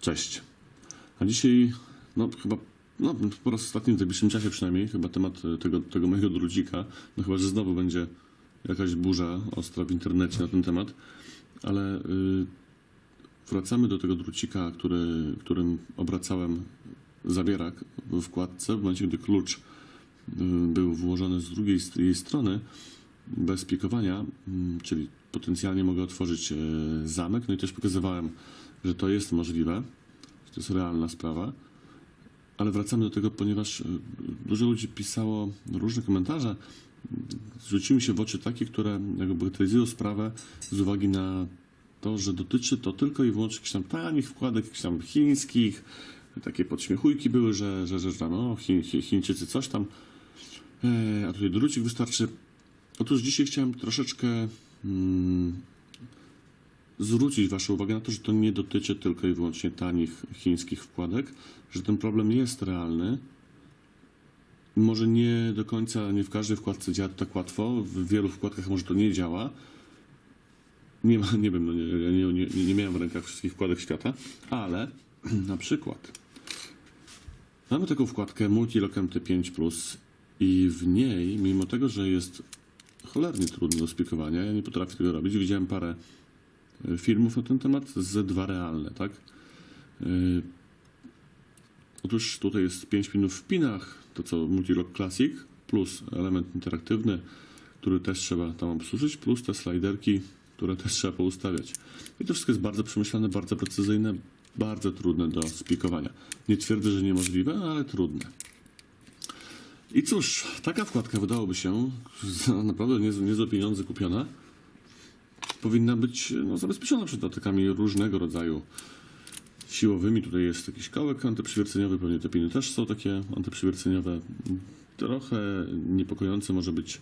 Cześć. A dzisiaj, no chyba, no po raz ostatni w najbliższym czasie przynajmniej, chyba temat e, tego, tego mojego drucika, no chyba, że znowu będzie jakaś burza ostra w internecie na ten temat, ale y, wracamy do tego drucika, który, którym obracałem zabierak w wkładce, w momencie, gdy klucz y, był włożony z drugiej jej strony, bez pikowania, mm, czyli potencjalnie mogę otworzyć e, zamek. No i też pokazywałem, że to jest możliwe, że to jest realna sprawa. Ale wracamy do tego, ponieważ e, dużo ludzi pisało różne komentarze. Zwróciły mi się w oczy takie, które jakby bagatelizują sprawę z uwagi na to, że dotyczy to tylko i wyłącznie jakichś tam tanich wkładek, jakichś tam chińskich. Takie podśmiechujki były, że, że, że tam, no, Chiń, Chi- Chińczycy coś tam. E, a tutaj drucik wystarczy. Otóż dzisiaj chciałem troszeczkę zwrócić Waszą uwagę na to, że to nie dotyczy tylko i wyłącznie tanich chińskich wkładek, że ten problem jest realny. Może nie do końca, nie w każdej wkładce działa to tak łatwo, w wielu wkładkach może to nie działa. Nie, ma, nie wiem, no nie, nie, nie, nie miałem w rękach wszystkich wkładek świata, ale na przykład mamy taką wkładkę Multilock MT5 Plus i w niej, mimo tego, że jest cholernie trudno do spikowania, ja nie potrafię tego robić. Widziałem parę e, filmów na ten temat, ze dwa realne, tak? E, Otóż tutaj jest 5 pinów w pinach, to co Multilock Classic, plus element interaktywny, który też trzeba tam obsłużyć, plus te sliderki, które też trzeba poustawiać. I to wszystko jest bardzo przemyślane, bardzo precyzyjne, bardzo trudne do spikowania. Nie twierdzę, że niemożliwe, ale trudne. I cóż, taka wkładka wydałoby się za naprawdę niezłe, niezłe pieniądze kupiona. Powinna być no, zabezpieczona przed atakami różnego rodzaju siłowymi. Tutaj jest jakiś kołek antyprzywierceniowy, pewnie te piny też są takie antyprzywierceniowe. Trochę niepokojące może być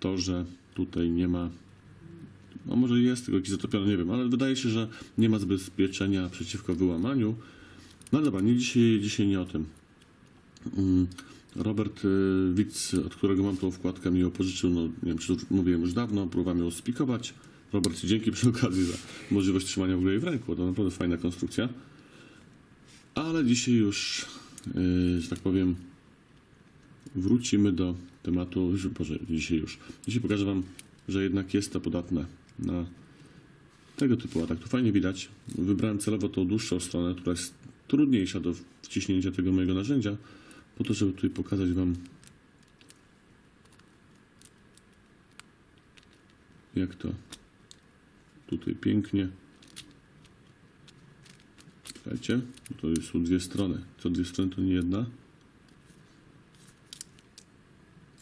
to, że tutaj nie ma. No może jest tylko jakiś zatopiony, nie wiem, ale wydaje się, że nie ma zabezpieczenia przeciwko wyłamaniu. No dobra, nie dzisiaj, dzisiaj nie o tym. Robert y, Witz, od którego mam tą wkładkę, mi ją pożyczył, no nie wiem, czy mówiłem już dawno, próbowałem ją spikować. Robert, dzięki przy okazji za możliwość trzymania w ogóle jej w ręku, to naprawdę fajna konstrukcja. Ale dzisiaj już, y, że tak powiem, wrócimy do tematu, Boże, dzisiaj już. Dzisiaj pokażę Wam, że jednak jest to podatne na tego typu atak. Tu fajnie widać. Wybrałem celowo tą dłuższą stronę, która jest trudniejsza do wciśnięcia tego mojego narzędzia, po to, żeby tutaj pokazać Wam, jak to tutaj pięknie. Słuchajcie, to są dwie strony. Co dwie strony to nie jedna.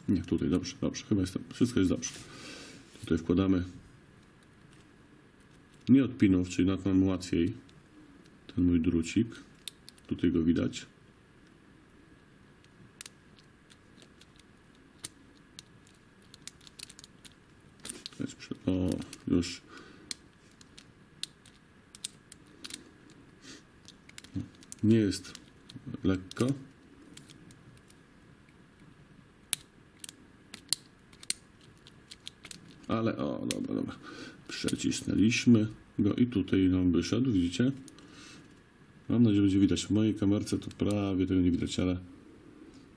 Nie, tutaj dobrze, dobrze. Chyba jest, wszystko jest dobrze. Tutaj wkładamy nie od pinów, czyli nad nam łatwiej ten mój drucik. Tutaj go widać. O, już. Nie jest lekko. Ale o, dobra, dobra. Przecisnęliśmy go i tutaj nam wyszedł, widzicie? Mam nadzieję, że będzie widać. W mojej kamerce to prawie tego nie widać, ale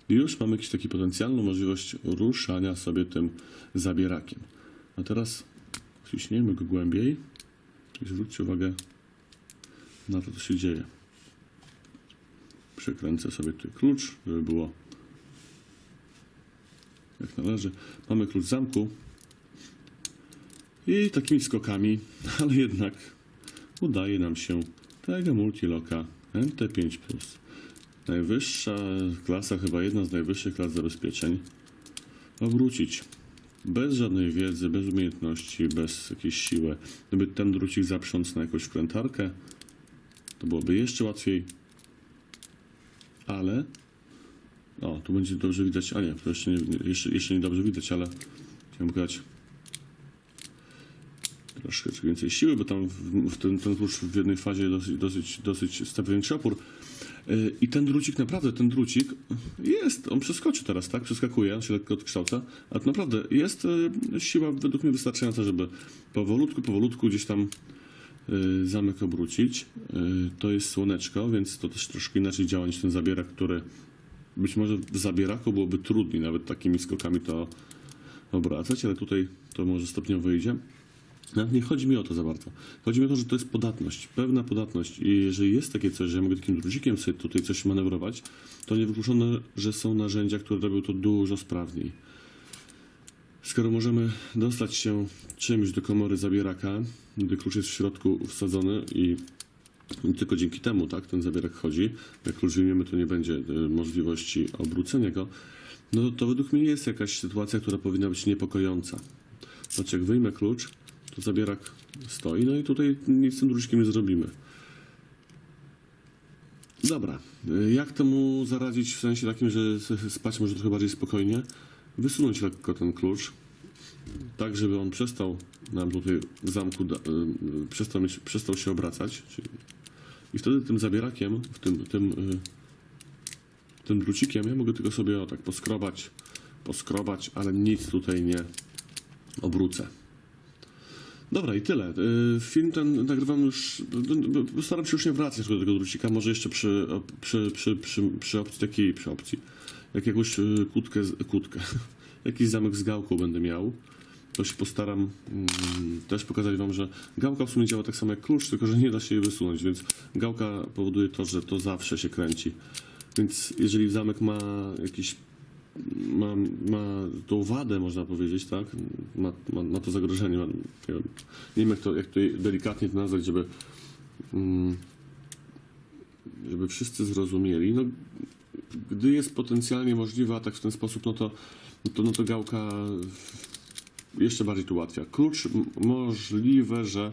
już mamy jakąś taką potencjalną możliwość ruszania sobie tym zabierakiem. A teraz wciśniemy go głębiej i zwróćcie uwagę na to, co się dzieje. Przekręcę sobie tutaj klucz, żeby było jak należy. Mamy klucz zamku i takimi skokami, ale jednak udaje nam się tego multiloka MT5+. Najwyższa klasa, chyba jedna z najwyższych klas zabezpieczeń, obrócić. Bez żadnej wiedzy, bez umiejętności, bez jakiejś siły. Gdyby ten drucik zaprząc na jakąś wkrętarkę, to byłoby jeszcze łatwiej. Ale o, tu będzie dobrze widać. A nie, to jeszcze nie, jeszcze, jeszcze nie dobrze widać, ale chciałem pokazać troszkę więcej siły, bo tam w, w ten, ten klucz w jednej fazie dosyć, dosyć, dosyć stawia opór. Yy, I ten drucik, naprawdę, ten drucik jest, on przeskoczy teraz, tak? Przeskakuje, on się lekko odkształca, ale to naprawdę jest yy, siła według mnie wystarczająca, żeby powolutku, powolutku gdzieś tam y, zamek obrócić. Y, To jest słoneczko, więc to też troszkę inaczej działa niż ten zabierak, który być może w zabieraku byłoby trudniej nawet takimi skokami to obracać, ale tutaj to może stopniowo wyjdzie. Nawet nie chodzi mi o to za bardzo. Chodzi mi o to, że to jest podatność, pewna podatność i jeżeli jest takie coś, że ja mogę takim drucikiem sobie tutaj coś manewrować, to niewykluczone, że są narzędzia, które robią to dużo sprawniej. Skoro możemy dostać się czymś do komory zabieraka, gdy klucz jest w środku wsadzony i tylko dzięki temu, tak, ten zabierak chodzi. Jak klucz wyjmiemy, to nie będzie y, możliwości obrócenia go. No to według mnie jest jakaś sytuacja, która powinna być niepokojąca. Znaczy, jak wyjmę klucz, to zabierak stoi, no i tutaj nic z tym druczkiem nie zrobimy. Dobra, y, jak temu zaradzić w sensie takim, że spać może trochę bardziej spokojnie? Wysunąć lekko ten klucz, tak żeby on przestał nam tutaj w zamku, y, przestał, mieć, przestał się obracać. I wtedy tym zabierakiem, tym, tym, y, tym drucikiem, ja mogę tylko sobie o tak poskrobać, poskrobać, ale nic tutaj nie obrócę. Dobra, i tyle. Y, Film ten nagrywam już. Postaram się już nie wracać do tego drucika. Może jeszcze przy, przy, przy, przy, przy opcji takiej przy opcji. Jak jakąś y, z- kłódkę. Jakiś zamek z gałką będę miał. To się postaram mm, też pokazać Wam, że gałka w sumie działa tak samo jak klucz, tylko że nie da się jej wysunąć, więc gałka powoduje to, że to zawsze się kręci. Więc jeżeli zamek ma jakiś ma, ma tą wadę, można powiedzieć, tak? Ma, ma, ma to zagrożenie. Ma, nie, wiem, jak to, jak to delikatnie to nazwać, żeby, mm, żeby wszyscy zrozumieli. No, gdy jest potencjalnie możliwy atak w ten sposób, no to, no to, no to gałka jeszcze bardziej to ułatwia. Klucz możliwe, że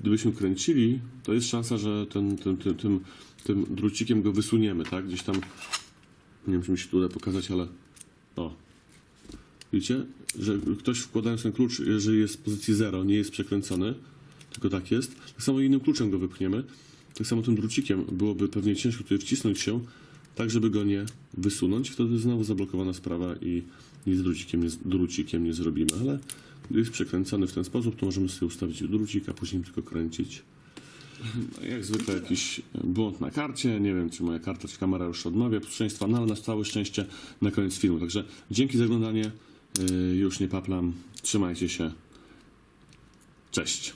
gdybyśmy kręcili, to jest szansa, że ten, ten, tym, tym, tym drucikiem go wysuniemy, tak? Gdzieś tam, nie wiem, czy mi się tu uda pokazać, ale o. Widzicie, że ktoś wkładając ten klucz, jeżeli jest w pozycji 0, nie jest przekręcony, tylko tak jest, tak samo innym kluczem go wypchniemy, tak samo tym drucikiem byłoby pewnie ciężko tutaj wcisnąć się, tak żeby go nie wysunąć, wtedy znowu zablokowana sprawa i nic drucikiem nie, drucikiem nie zrobimy, ale gdy jest przekręcony w ten sposób, to możemy sobie ustawić drucik, a później tylko kręcić. No, Jak zwykle jakiś błąd na karcie, nie wiem czy moja karta czy kamera już odmawia posłuszeństwa, no ale na całe szczęście na koniec filmu. Także dzięki za oglądanie, yy, już nie paplam, trzymajcie się, cześć.